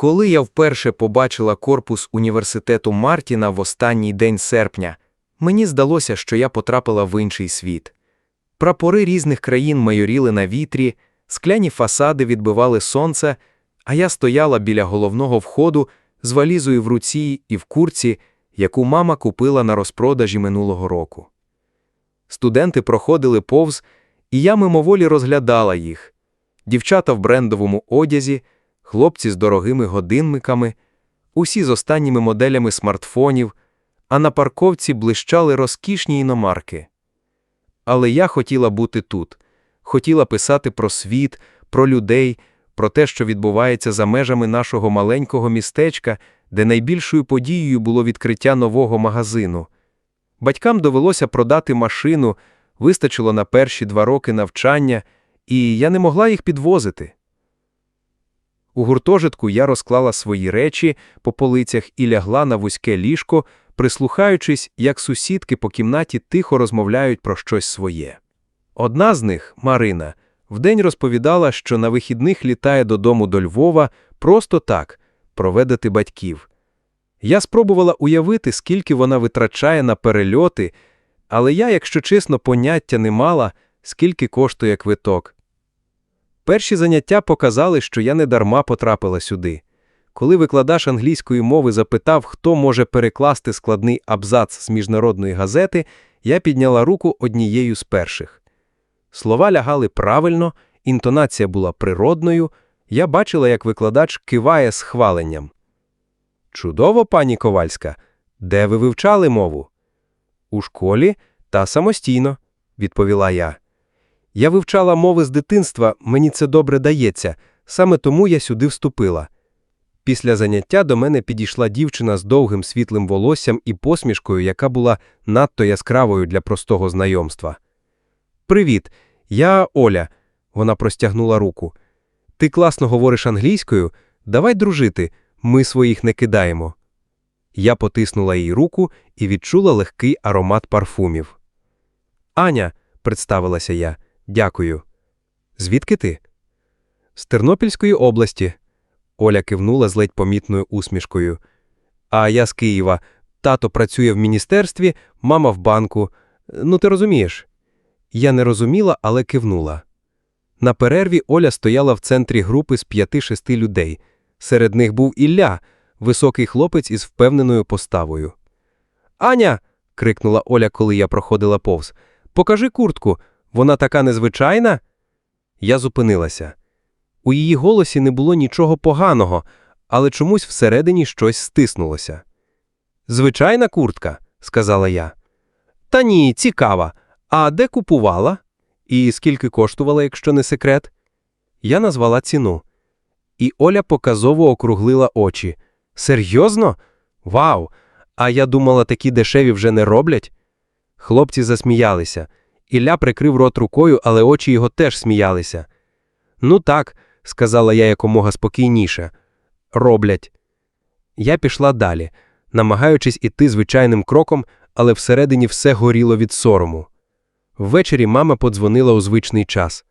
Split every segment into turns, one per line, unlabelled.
Коли я вперше побачила корпус університету Мартіна в останній день серпня, мені здалося, що я потрапила в інший світ. Прапори різних країн майоріли на вітрі, скляні фасади відбивали сонце, а я стояла біля головного входу з валізою в руці і в курці, яку мама купила на розпродажі минулого року. Студенти проходили повз, і я мимоволі розглядала їх. Дівчата в брендовому одязі, хлопці з дорогими годинниками, усі з останніми моделями смартфонів, а на парковці блищали розкішні іномарки. Але я хотіла бути тут, хотіла писати про світ, про людей, про те, що відбувається за межами нашого маленького містечка, де найбільшою подією було відкриття нового магазину. Батькам довелося продати машину, вистачило на перші два роки навчання, і я не могла їх підвозити. У гуртожитку я розклала свої речі по полицях і лягла на вузьке ліжко, прислухаючись, як сусідки по кімнаті тихо розмовляють про щось своє. Одна з них, Марина, вдень розповідала, що на вихідних літає додому до Львова просто так проведати батьків. Я спробувала уявити, скільки вона витрачає на перельоти, але я, якщо чесно, поняття не мала, скільки коштує квиток. Перші заняття показали, що я недарма потрапила сюди. Коли викладач англійської мови запитав, хто може перекласти складний абзац з міжнародної газети, я підняла руку однією з перших. Слова лягали правильно, інтонація була природною, я бачила, як викладач киває з хваленням. Чудово, пані Ковальська. Де ви вивчали мову? У школі та самостійно, відповіла я. Я вивчала мови з дитинства, мені це добре дається, саме тому я сюди вступила. Після заняття до мене підійшла дівчина з довгим світлим волоссям і посмішкою, яка була надто яскравою для простого знайомства. Привіт, я Оля. Вона простягнула руку. Ти класно говориш англійською? Давай дружити, ми своїх не кидаємо. Я потиснула їй руку і відчула легкий аромат парфумів. Аня, представилася я, дякую. Звідки ти? З Тернопільської області. Оля кивнула з ледь помітною усмішкою. А я з Києва. Тато працює в міністерстві, мама в банку. Ну, ти розумієш. Я не розуміла, але кивнула. На перерві Оля стояла в центрі групи з п'яти-шести людей. Серед них був Ілля, високий хлопець із впевненою поставою. Аня. крикнула Оля, коли я проходила повз. Покажи куртку. Вона така незвичайна. Я зупинилася. У її голосі не було нічого поганого, але чомусь всередині щось стиснулося. Звичайна куртка, сказала я. Та ні, цікава. А де купувала? І скільки коштувала, якщо не секрет? Я назвала ціну. І Оля показово округлила очі. Серйозно? Вау! А я думала, такі дешеві вже не роблять. Хлопці засміялися. Ілля прикрив рот рукою, але очі його теж сміялися. Ну так, сказала я якомога спокійніше. Роблять. Я пішла далі, намагаючись іти звичайним кроком, але всередині все горіло від сорому. Ввечері мама подзвонила у звичний час.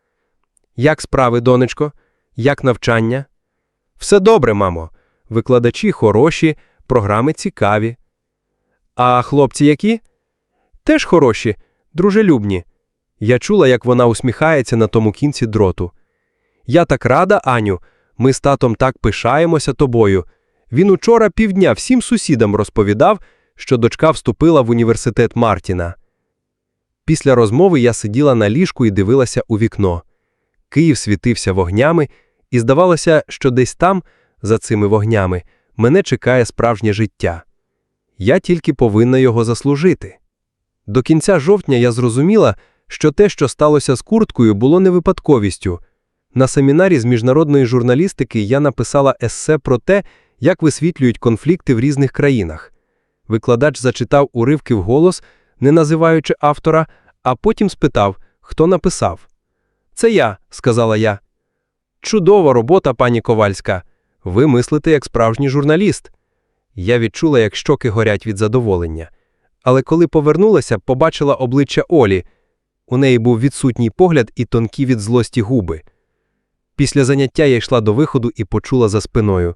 Як справи, донечко? Як навчання? Все добре, мамо. Викладачі хороші, програми цікаві. А хлопці які? Теж хороші, дружелюбні. Я чула, як вона усміхається на тому кінці дроту. Я так рада, Аню, ми з татом так пишаємося тобою. Він учора півдня всім сусідам розповідав, що дочка вступила в університет Мартіна. Після розмови я сиділа на ліжку і дивилася у вікно. Київ світився вогнями, і здавалося, що десь там, за цими вогнями, мене чекає справжнє життя. Я тільки повинна його заслужити. До кінця жовтня я зрозуміла, що те, що сталося з курткою, було не випадковістю. На семінарі з міжнародної журналістики я написала есе про те, як висвітлюють конфлікти в різних країнах. Викладач зачитав уривки вголос, не називаючи автора, а потім спитав, хто написав. Це я, сказала я. Чудова робота, пані Ковальська. Ви мислите як справжній журналіст. Я відчула, як щоки горять від задоволення. Але коли повернулася, побачила обличчя Олі. У неї був відсутній погляд і тонкі від злості губи. Після заняття я йшла до виходу і почула за спиною.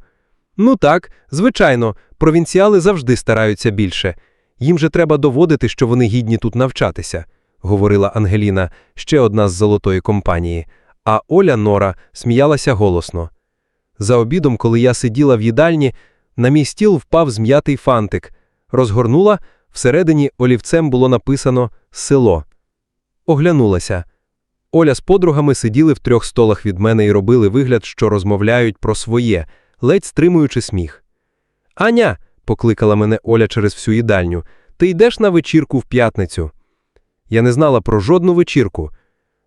Ну так, звичайно, провінціали завжди стараються більше. Їм же треба доводити, що вони гідні тут навчатися, говорила Ангеліна, ще одна з золотої компанії. А Оля Нора сміялася голосно. За обідом, коли я сиділа в їдальні, на мій стіл впав зм'ятий фантик. Розгорнула, всередині олівцем було написано «село». Оглянулася. Оля з подругами сиділи в трьох столах від мене і робили вигляд, що розмовляють про своє, ледь стримуючи сміх. Аня, покликала мене Оля через всю їдальню, ти йдеш на вечірку в п'ятницю. Я не знала про жодну вечірку.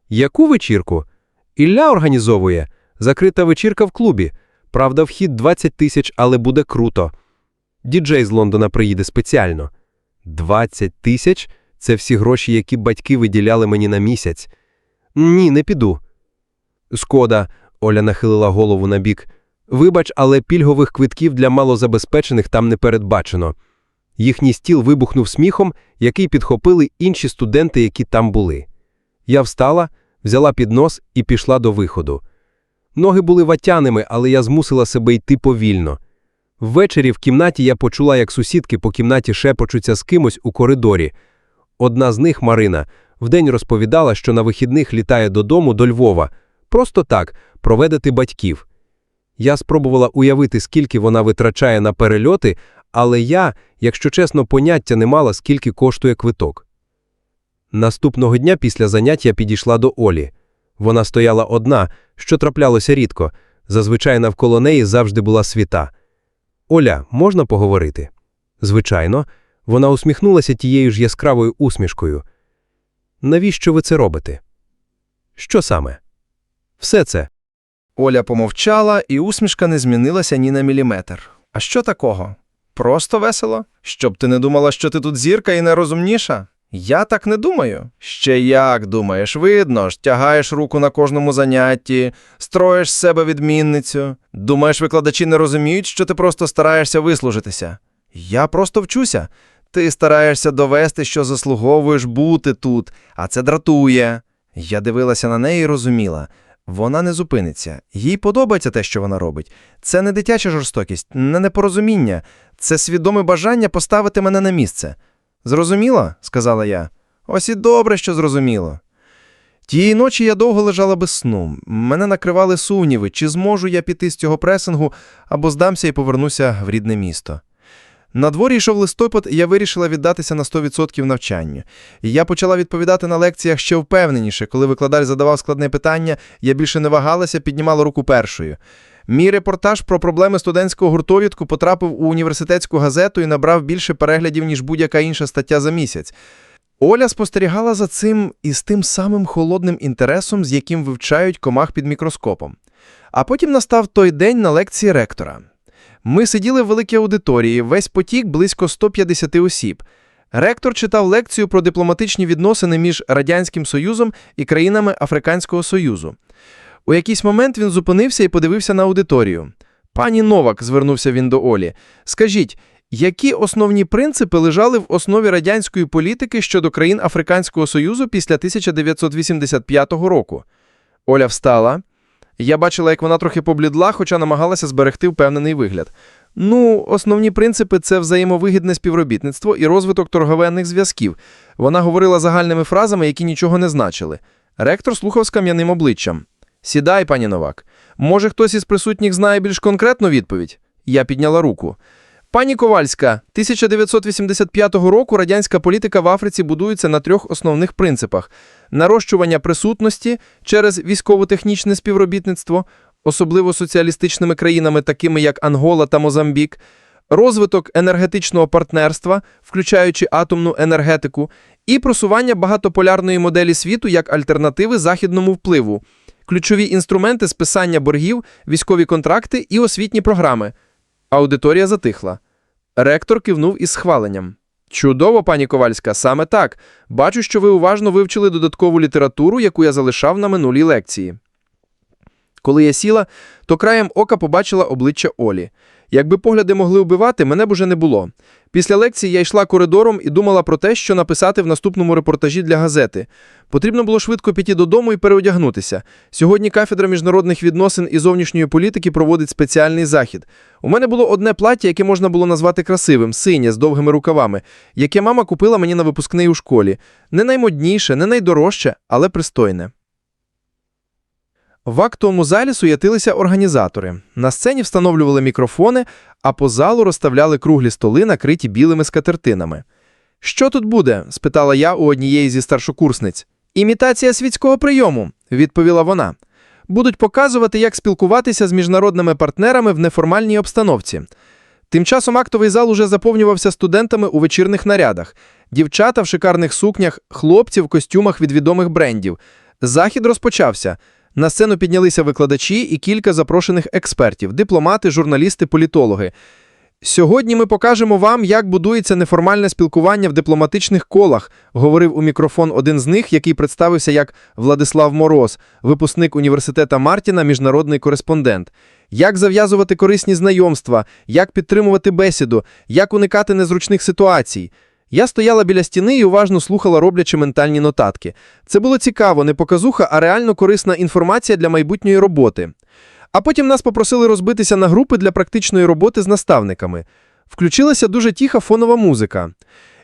Яку вечірку? Ілля організовує. Закрита вечірка в клубі. Правда, вхід 20 тисяч, але буде круто. Діджей з Лондона приїде спеціально. 20 тисяч це всі гроші, які батьки виділяли мені на місяць. Ні, не піду. Шкода, Оля нахилила голову на бік. Вибач, але пільгових квитків для малозабезпечених там не передбачено. Їхній стіл вибухнув сміхом, який підхопили інші студенти, які там були. Я встала, взяла піднос і пішла до виходу. Ноги були ватяними, але я змусила себе йти повільно. Ввечері в кімнаті я почула, як сусідки по кімнаті шепочуться з кимось у коридорі. Одна з них, Марина, вдень розповідала, що на вихідних літає додому до Львова. Просто так, проведати батьків. Я спробувала уявити, скільки вона витрачає на перельоти, але я, якщо чесно, поняття не мала, скільки коштує квиток. Наступного дня після занять я підійшла до Олі. Вона стояла одна, що траплялося рідко. Зазвичай навколо неї завжди була світа. Оля, можна поговорити? Звичайно, вона усміхнулася тією ж яскравою усмішкою. Навіщо ви це робите? Що саме? Все це.
Оля помовчала, і усмішка не змінилася ні на міліметр. А що такого? Просто весело? Щоб ти не думала, що ти тут зірка і найрозумніша? Я так не думаю. Ще як думаєш, видно ж, тягаєш руку на кожному занятті, строїш з себе відмінницю. Думаєш, викладачі не розуміють, що ти просто стараєшся вислужитися. Я просто вчуся. Ти стараєшся довести, що заслуговуєш бути тут, а це дратує. Я дивилася на неї і розуміла. Вона не зупиниться. Їй подобається те, що вона робить. Це не дитяча жорстокість, не непорозуміння, це свідоме бажання поставити мене на місце. Зрозуміло? сказала я. Ось і добре, що зрозуміло. Тієї ночі я довго лежала без сну. Мене накривали сумніви, чи зможу я піти з цього пресингу, або здамся і повернуся в рідне місто. На дворі йшов листопад, і я вирішила віддатися на 100% навчанню. Я почала відповідати на лекціях ще впевненіше. Коли викладач задавав складне питання, я більше не вагалася, піднімала руку першою. Мій репортаж про проблеми студентського гуртовідку потрапив у університетську газету і набрав більше переглядів, ніж будь-яка інша стаття за місяць. Оля спостерігала за цим із тим самим холодним інтересом, з яким вивчають комах під мікроскопом. А потім настав той день на лекції ректора. Ми сиділи в великій аудиторії, весь потік близько 150 осіб. Ректор читав лекцію про дипломатичні відносини між Радянським Союзом і країнами Африканського Союзу. У якийсь момент він зупинився і подивився на аудиторію. Пані Новак, звернувся він до Олі, скажіть, які основні принципи лежали в основі радянської політики щодо країн Африканського Союзу після 1985 року? Оля встала. Я бачила, як вона трохи поблідла, хоча намагалася зберегти впевнений вигляд. Ну, основні принципи це взаємовигідне співробітництво і розвиток торговельних зв'язків. Вона говорила загальними фразами, які нічого не значили. Ректор слухав з кам'яним обличчям. Сідай, пані Новак. Може, хтось із присутніх знає більш конкретну відповідь? Я підняла руку. Пані Ковальська, 1985 року радянська політика в Африці будується на трьох основних принципах: нарощування присутності через військово-технічне співробітництво, особливо соціалістичними країнами, такими як Ангола та Мозамбік, розвиток енергетичного партнерства, включаючи атомну енергетику, і просування багатополярної моделі світу як альтернативи західному впливу, ключові інструменти списання боргів, військові контракти і освітні програми. Аудиторія затихла. Ректор кивнув із схваленням. Чудово, пані Ковальська, саме так. Бачу, що ви уважно вивчили додаткову літературу, яку я залишав на минулій лекції. Коли я сіла, то краєм ока побачила обличчя Олі. Якби погляди могли вбивати, мене б уже не було. Після лекції я йшла коридором і думала про те, що написати в наступному репортажі для газети. Потрібно було швидко піти додому і переодягнутися. Сьогодні кафедра міжнародних відносин і зовнішньої політики проводить спеціальний захід. У мене було одне плаття, яке можна було назвати красивим, синє, з довгими рукавами, яке мама купила мені на випускний у школі. Не наймодніше, не найдорожче, але пристойне. В актовому залі суєтилися організатори. На сцені встановлювали мікрофони, а по залу розставляли круглі столи, накриті білими скатертинами. Що тут буде? спитала я у однієї зі старшокурсниць. Імітація світського прийому, відповіла вона. Будуть показувати, як спілкуватися з міжнародними партнерами в неформальній обстановці. Тим часом актовий зал уже заповнювався студентами у вечірних нарядах, дівчата в шикарних сукнях, хлопці в костюмах від відомих брендів. Захід розпочався. На сцену піднялися викладачі і кілька запрошених експертів, дипломати, журналісти, політологи. Сьогодні ми покажемо вам, як будується неформальне спілкування в дипломатичних колах, говорив у мікрофон один з них, який представився як Владислав Мороз, випускник університета Мартіна, міжнародний кореспондент. Як зав'язувати корисні знайомства, як підтримувати бесіду, як уникати незручних ситуацій. Я стояла біля стіни і уважно слухала, роблячи ментальні нотатки. Це було цікаво, не показуха, а реально корисна інформація для майбутньої роботи. А потім нас попросили розбитися на групи для практичної роботи з наставниками. Включилася дуже тиха фонова музика.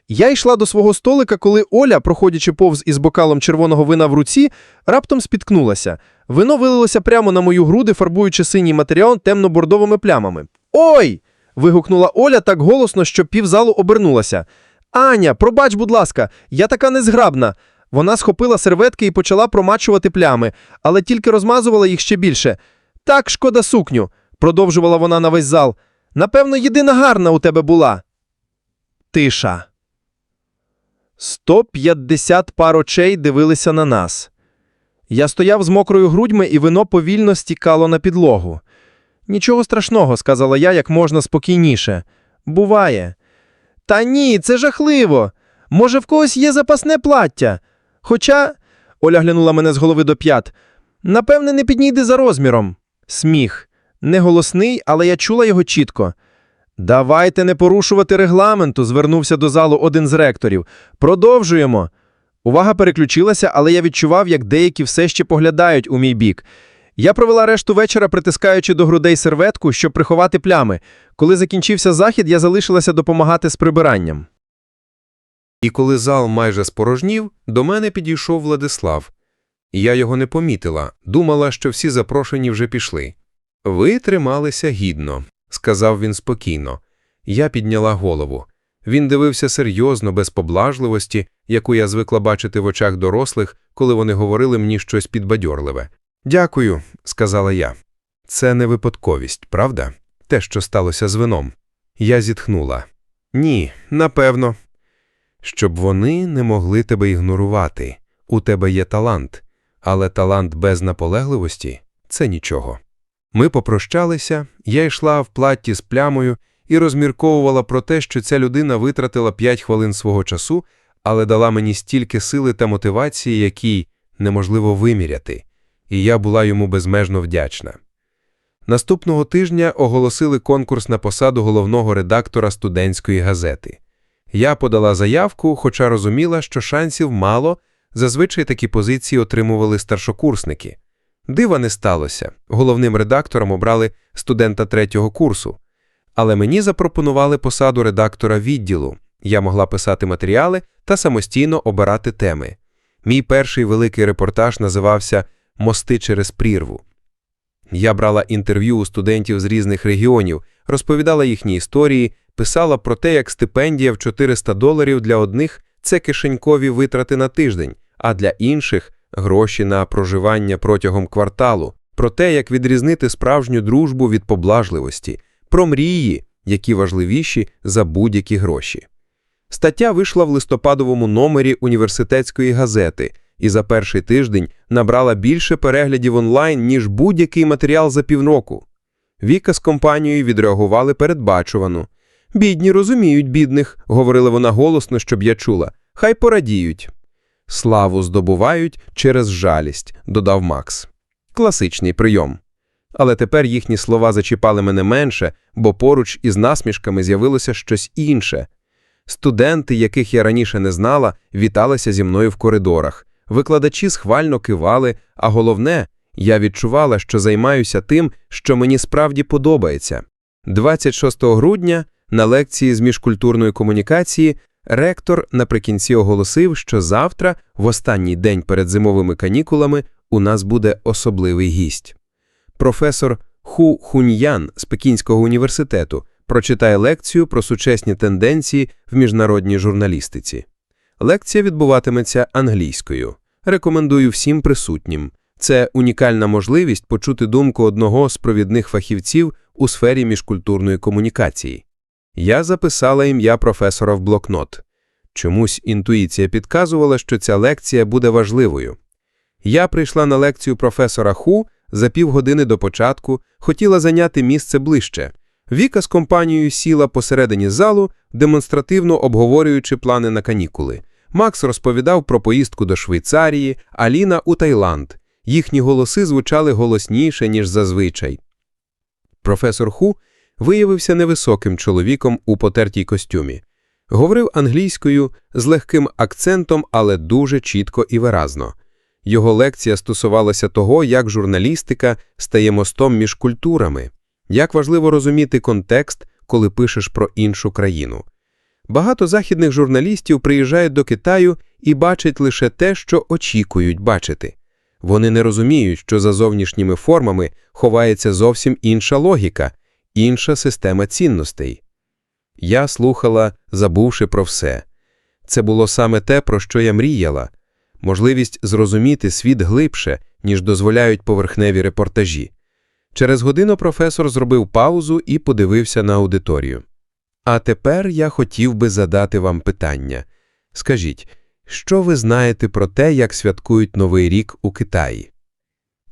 Я йшла до свого столика, коли Оля, проходячи повз із бокалом червоного вина в руці, раптом спіткнулася. Вино вилилося прямо на мою груди, фарбуючи синій матеріал темно-бордовими плямами. Ой! вигукнула Оля так голосно, що півзалу обернулася. Аня, пробач, будь ласка, я така незграбна. Вона схопила серветки і почала промачувати плями, але тільки розмазувала їх ще більше. Так, шкода сукню, продовжувала вона на весь зал. Напевно, єдина гарна у тебе була. Тиша. 150 пар очей дивилися на нас. Я стояв з мокрою грудьми, і вино повільно стікало на підлогу. Нічого страшного, сказала я як можна спокійніше. Буває. Та ні, це жахливо. Може, в когось є запасне плаття. Хоча, Оля глянула мене з голови до п'ят, напевне, не підійде за розміром. Сміх. Не голосний, але я чула його чітко. Давайте не порушувати регламенту, звернувся до залу один з ректорів. Продовжуємо. Увага переключилася, але я відчував, як деякі все ще поглядають у мій бік. Я провела решту вечора, притискаючи до грудей серветку, щоб приховати плями. Коли закінчився захід, я залишилася допомагати з прибиранням.
І коли зал майже спорожнів, до мене підійшов Владислав. Я його не помітила, думала, що всі запрошені вже пішли. Ви трималися гідно, сказав він спокійно. Я підняла голову. Він дивився серйозно, без поблажливості, яку я звикла бачити в очах дорослих, коли вони говорили мені щось підбадьорливе. Дякую, сказала я. Це не випадковість, правда? Те, що сталося з вином. Я зітхнула. Ні, напевно. Щоб вони не могли тебе ігнорувати. У тебе є талант, але талант без наполегливості це нічого. Ми попрощалися, я йшла в платті з плямою і розмірковувала про те, що ця людина витратила 5 хвилин свого часу, але дала мені стільки сили та мотивації, які неможливо виміряти, і я була йому безмежно вдячна. Наступного тижня оголосили конкурс на посаду головного редактора студентської газети. Я подала заявку, хоча розуміла, що шансів мало, зазвичай такі позиції отримували старшокурсники. Дива не сталося. Головним редактором обрали студента третього курсу. Але мені запропонували посаду редактора відділу. Я могла писати матеріали та самостійно обирати теми. Мій перший великий репортаж називався Мости через прірву. Я брала інтерв'ю у студентів з різних регіонів, розповідала їхні історії, писала про те, як стипендія в 400 доларів для одних це кишенькові витрати на тиждень, а для інших гроші на проживання протягом кварталу, про те, як відрізнити справжню дружбу від поблажливості, про мрії, які важливіші за будь-які гроші. Стаття вийшла в листопадовому номері університетської газети і за перший тиждень набрала більше переглядів онлайн, ніж будь-який матеріал за півроку. Віка з компанією відреагували передбачувано. Бідні розуміють бідних, говорила вона голосно, щоб я чула. Хай порадіють. Славу здобувають через жалість, додав Макс. Класичний прийом.
Але тепер їхні слова зачіпали мене менше, бо поруч із насмішками з'явилося щось інше. Студенти, яких я раніше не знала, віталися зі мною в коридорах. Викладачі схвально кивали, а головне, я відчувала, що займаюся тим, що мені справді подобається. 26 грудня на лекції з міжкультурної комунікації ректор наприкінці оголосив, що завтра, в останній день перед зимовими канікулами, у нас буде особливий гість. Професор Ху Хуньян з Пекінського університету прочитає лекцію про сучасні тенденції в міжнародній журналістиці. Лекція відбуватиметься англійською. Рекомендую всім присутнім. Це унікальна можливість почути думку одного з провідних фахівців у сфері міжкультурної комунікації. Я записала ім'я професора в блокнот. Чомусь інтуїція підказувала, що ця лекція буде важливою. Я прийшла на лекцію професора Ху за півгодини до початку, хотіла зайняти місце ближче. Віка з компанією сіла посередині залу, демонстративно обговорюючи плани на канікули. Макс розповідав про поїздку до Швейцарії, Аліна у Таїланд. Їхні голоси звучали голосніше, ніж зазвичай. Професор Ху виявився невисоким чоловіком у потертій костюмі. Говорив англійською з легким акцентом, але дуже чітко і виразно. Його лекція стосувалася того, як журналістика стає мостом між культурами, як важливо розуміти контекст, коли пишеш про іншу країну. Багато західних журналістів приїжджають до Китаю і бачать лише те, що очікують бачити. Вони не розуміють, що за зовнішніми формами ховається зовсім інша логіка, інша система цінностей. Я слухала, забувши про все. Це було саме те, про що я мріяла можливість зрозуміти світ глибше, ніж дозволяють поверхневі репортажі. Через годину професор зробив паузу і подивився на аудиторію. А тепер я хотів би задати вам питання. Скажіть, що ви знаєте про те, як святкують Новий рік у Китаї?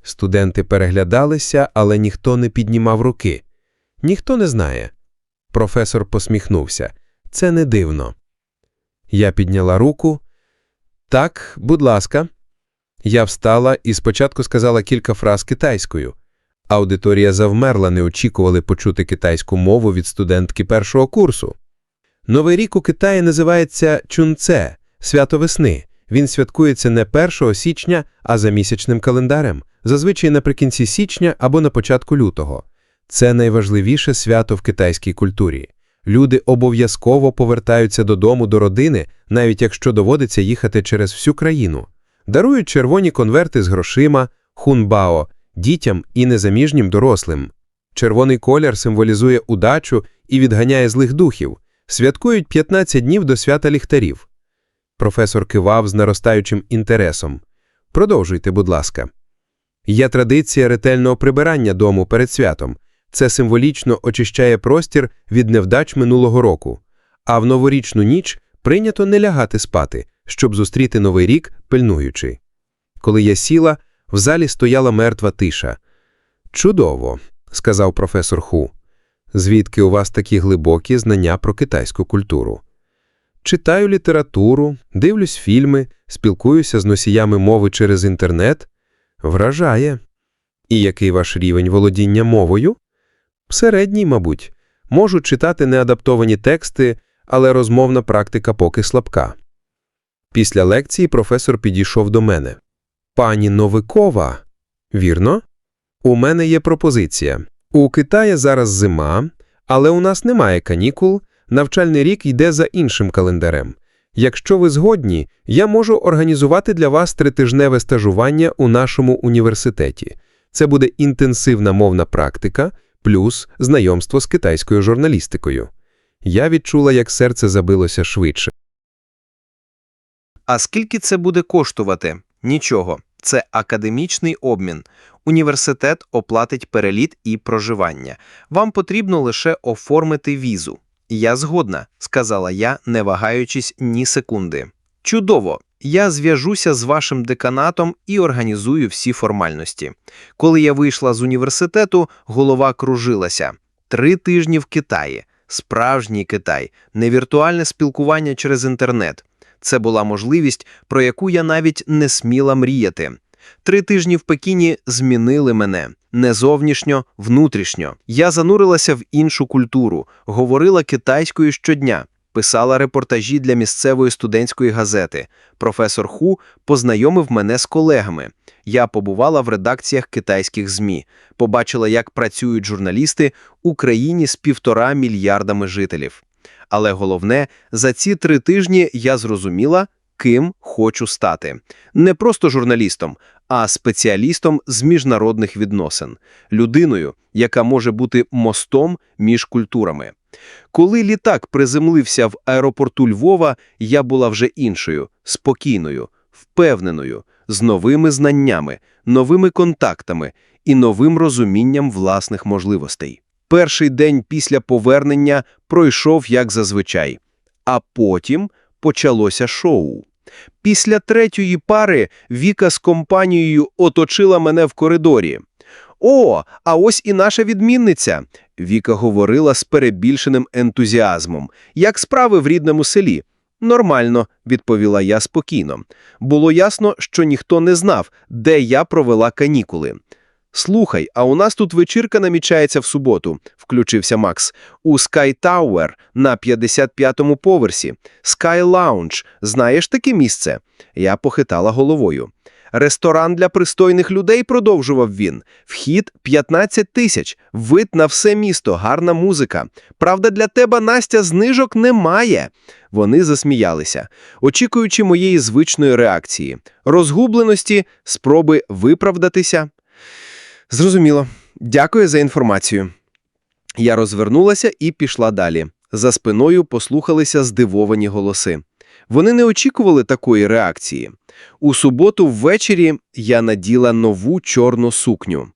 Студенти переглядалися, але ніхто не піднімав руки. Ніхто не знає. Професор посміхнувся. Це не дивно. Я підняла руку. Так, будь ласка. Я встала і спочатку сказала кілька фраз китайською. Аудиторія завмерла, не очікували почути китайську мову від студентки першого курсу. Новий рік у Китаї називається Чунце – свято весни. Він святкується не 1 січня, а за місячним календарем, зазвичай наприкінці січня або на початку лютого. Це найважливіше свято в китайській культурі. Люди обов'язково повертаються додому до родини, навіть якщо доводиться їхати через всю країну. Дарують червоні конверти з грошима, хунбао, дітям і незаміжнім дорослим. Червоний колір символізує удачу і відганяє злих духів. Святкують 15 днів до свята ліхтарів. Професор кивав з наростаючим інтересом. Продовжуйте, будь ласка. Є традиція ретельного прибирання дому перед святом. Це символічно очищає простір від невдач минулого року. А в новорічну ніч прийнято не лягати спати, щоб зустріти новий рік, пильнуючи. Коли я сіла, в залі стояла мертва тиша. Чудово, сказав професор Ху. Звідки у вас такі глибокі знання про китайську культуру? Читаю літературу, дивлюсь фільми, спілкуюся з носіями мови через інтернет. Вражає. І який ваш рівень володіння мовою? Середній, мабуть. Можу читати неадаптовані тексти, але розмовна практика поки слабка. Після лекції професор підійшов до мене. Пані Новикова, вірно? У мене є пропозиція. У Китаї зараз зима, але у нас немає канікул, навчальний рік йде за іншим календарем. Якщо ви згодні, я можу організувати для вас тритижневе стажування у нашому університеті. Це буде інтенсивна мовна практика, плюс знайомство з китайською журналістикою. Я відчула, як серце забилося швидше.
А скільки це буде коштувати? Нічого. Це академічний обмін. Університет оплатить переліт і проживання. Вам потрібно лише оформити візу. Я згодна, сказала я, не вагаючись ні секунди. Чудово! Я зв'яжуся з вашим деканатом і організую всі формальності. Коли я вийшла з університету, голова кружилася. Три тижні в Китаї. Справжній Китай, не віртуальне спілкування через інтернет. Це була можливість, про яку я навіть не сміла мріяти. Три тижні в Пекіні змінили мене. не зовнішньо, внутрішньо. Я занурилася в іншу культуру, говорила китайською щодня, писала репортажі для місцевої студентської газети. Професор Ху познайомив мене з колегами. Я побувала в редакціях китайських ЗМІ, побачила, як працюють журналісти у країні з півтора мільярдами жителів. Але головне, за ці три тижні я зрозуміла, ким хочу стати. Не просто журналістом, а спеціалістом з міжнародних відносин, людиною, яка може бути мостом між культурами. Коли літак приземлився в аеропорту Львова, я була вже іншою, спокійною, впевненою, з новими знаннями, новими контактами і новим розумінням власних можливостей. Перший день після повернення пройшов як зазвичай, а потім почалося шоу. Після третьої пари Віка з компанією оточила мене в коридорі. «О, а ось і наша відмінниця!» Віка говорила з перебільшеним ентузіазмом. «Як справи в рідному селі?» «Нормально», – відповіла я спокійно. Було ясно, що ніхто не знав, де я провела канікули. «Слухай, а у нас тут вечірка намічається в суботу», – включився Макс. «У Sky Tower на 55-му поверсі. Sky Lounge. Знаєш таке місце?» Я похитала головою. «Ресторан для пристойних людей», – продовжував він. «Вхід 15 тисяч. Вид на все місто, гарна музика. Правда, для тебе, Настя, знижок немає». Вони засміялися, очікуючи моєї звичної реакції. Розгубленості, спроби виправдатися. Зрозуміло. Дякую за інформацію. Я розвернулася і пішла далі. За спиною послухалися здивовані голоси. Вони не очікували такої реакції. У суботу ввечері я наділа нову чорну сукню.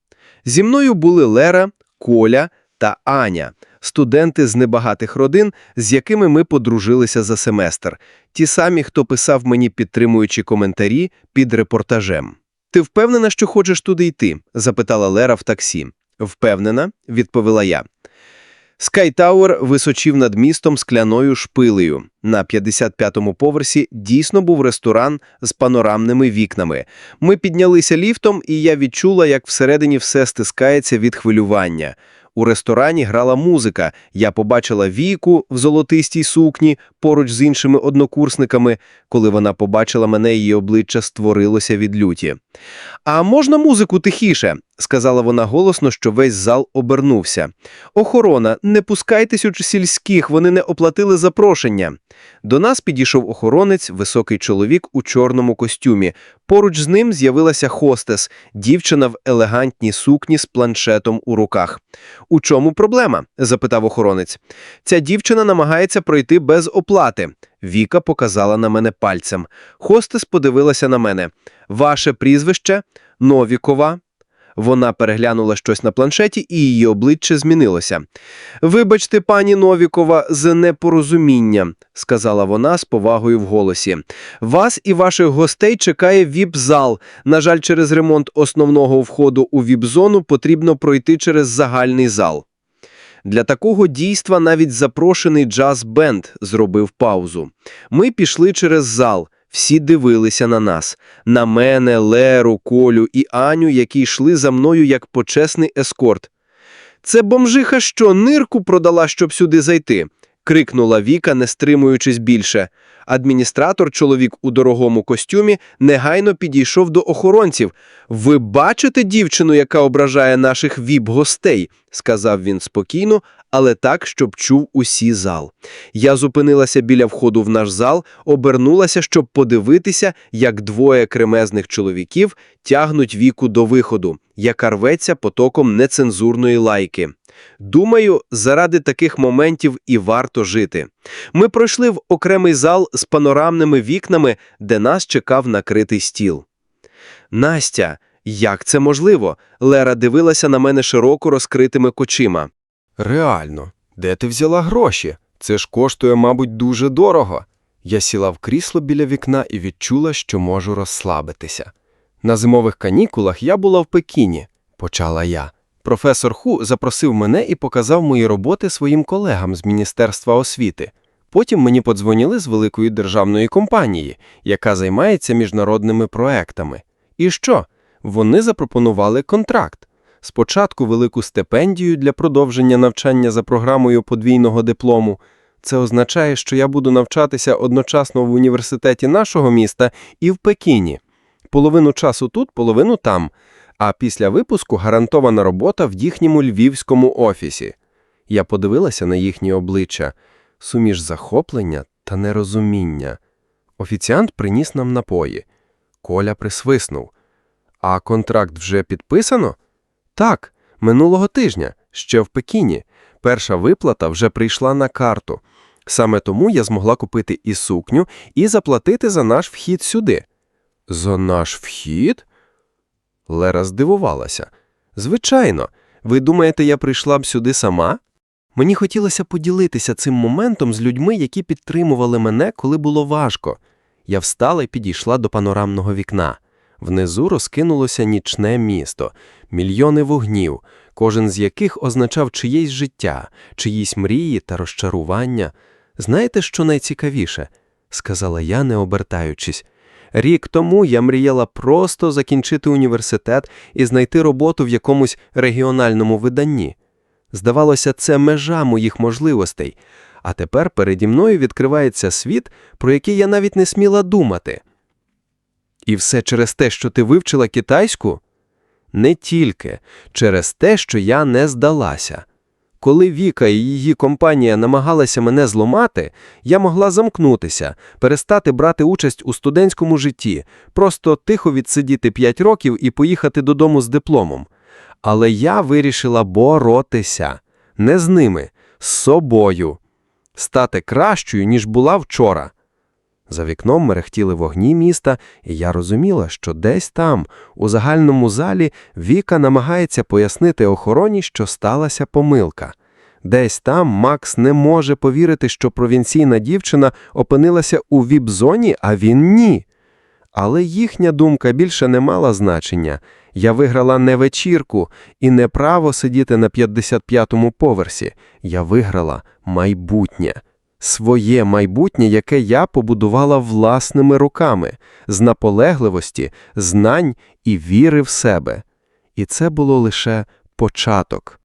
Зі мною були Лера, Коля та Аня, студенти з небагатих родин, з якими ми подружилися за семестр, ті самі, хто писав мені підтримуючі коментарі під репортажем. «Ти впевнена, що хочеш туди йти?» – запитала Лера в таксі. «Впевнена», – відповіла я. Скайтауер височив над містом скляною шпилею. На 55-му поверсі дійсно був ресторан з панорамними вікнами. Ми піднялися ліфтом, і я відчула, як всередині все стискається від хвилювання. У ресторані грала музика. Я побачила Віку в золотистій сукні поруч з іншими однокурсниками. Коли вона побачила мене, її обличчя створилося від люті. «А можна музику тихіше?» – сказала вона голосно, що весь зал обернувся. «Охорона, не пускайтесь у сільських, вони не оплатили запрошення». До нас підійшов охоронець, високий чоловік у чорному костюмі. Поруч з ним з'явилася хостес, дівчина в елегантній сукні з планшетом у руках. «У чому проблема?» – запитав охоронець. «Ця дівчина намагається пройти без оплати». Віка показала на мене пальцем. Хостес подивилася на мене. «Ваше прізвище? Новікова?» Вона переглянула щось на планшеті, і її обличчя змінилося. «Вибачте, пані Новікова, за непорозуміння», – сказала вона з повагою в голосі. «Вас і ваших гостей чекає віп-зал. На жаль, через ремонт основного входу у віп-зону потрібно пройти через загальний зал». Для такого дійства навіть запрошений джаз-бенд зробив паузу. Ми пішли через зал. Всі дивилися на нас. На мене, Леру, Колю і Аню, які йшли за мною як почесний ескорт. «Це бомжиха що, нирку продала, щоб сюди зайти?» – крикнула Віка, не стримуючись більше. Адміністратор, чоловік у дорогому костюмі, негайно підійшов до охоронців. «Ви бачите дівчину, яка ображає наших віп-гостей?» – сказав він спокійно, але так, щоб чув усі зал. Я зупинилася біля входу в наш зал, обернулася, щоб подивитися, як двоє кремезних чоловіків тягнуть віку до виходу, яка рветься потоком нецензурної лайки. Думаю, заради таких моментів і варто жити. Ми пройшли в окремий зал з панорамними вікнами, де нас чекав накритий стіл. Настя, як це можливо? Лера дивилася на мене широко розкритими кочима.
Реально, де ти взяла гроші? Це ж коштує, мабуть, дуже дорого. Я сіла в крісло біля вікна і відчула, що можу розслабитися. На зимових канікулах я була в Пекіні, почала я. Професор Ху запросив мене і показав мої роботи своїм колегам з Міністерства освіти. Потім мені подзвонили з великої державної компанії, яка займається міжнародними проектами. І що? Вони запропонували контракт. Спочатку велику стипендію для продовження навчання за програмою подвійного диплому. Це означає, що я буду навчатися одночасно в університеті нашого міста і в Пекіні. Половину часу тут, половину там. А після випуску гарантована робота в їхньому львівському офісі. Я подивилася на їхні обличчя, суміш захоплення та нерозуміння. Офіціант приніс нам напої. Коля присвиснув. А контракт вже підписано? Так, минулого тижня, ще в Пекіні. Перша виплата вже прийшла на карту. Саме тому я змогла купити і сукню, і заплатити за наш вхід сюди. За наш вхід? Лера здивувалася. Звичайно, ви думаєте, я прийшла б сюди сама? Мені хотілося поділитися цим моментом з людьми, які підтримували мене, коли було важко. Я встала і підійшла до панорамного вікна. Внизу розкинулося нічне місто, мільйони вогнів, кожен з яких означав чиєсь життя, чиїсь мрії та розчарування. Знаєте, що найцікавіше? сказала я, не обертаючись. Рік тому я мріяла просто закінчити університет і знайти роботу в якомусь регіональному виданні. Здавалося, це межа моїх можливостей, а тепер переді мною відкривається світ, про який я навіть не сміла думати. І все через те, що ти вивчила китайську? Не тільки через те, що я не здалася. Коли Віка і її компанія намагалися мене зламати, я могла замкнутися, перестати брати участь у студентському житті, просто тихо відсидіти 5 років і поїхати додому з дипломом. Але я вирішила боротися. Не з ними, з собою. Стати кращою, ніж була вчора. За вікном мерехтіли вогні міста, і я розуміла, що десь там, у загальному залі, Віка намагається пояснити охороні, що сталася помилка. Десь там Макс не може повірити, що провінційна дівчина опинилася у віп-зоні, а він ні. Але їхня думка більше не мала значення. Я виграла не вечірку і не право сидіти на 55-му поверсі. Я виграла майбутнє. Своє майбутнє, яке я побудувала власними руками, з наполегливості, знань і віри в себе. І це було лише початок.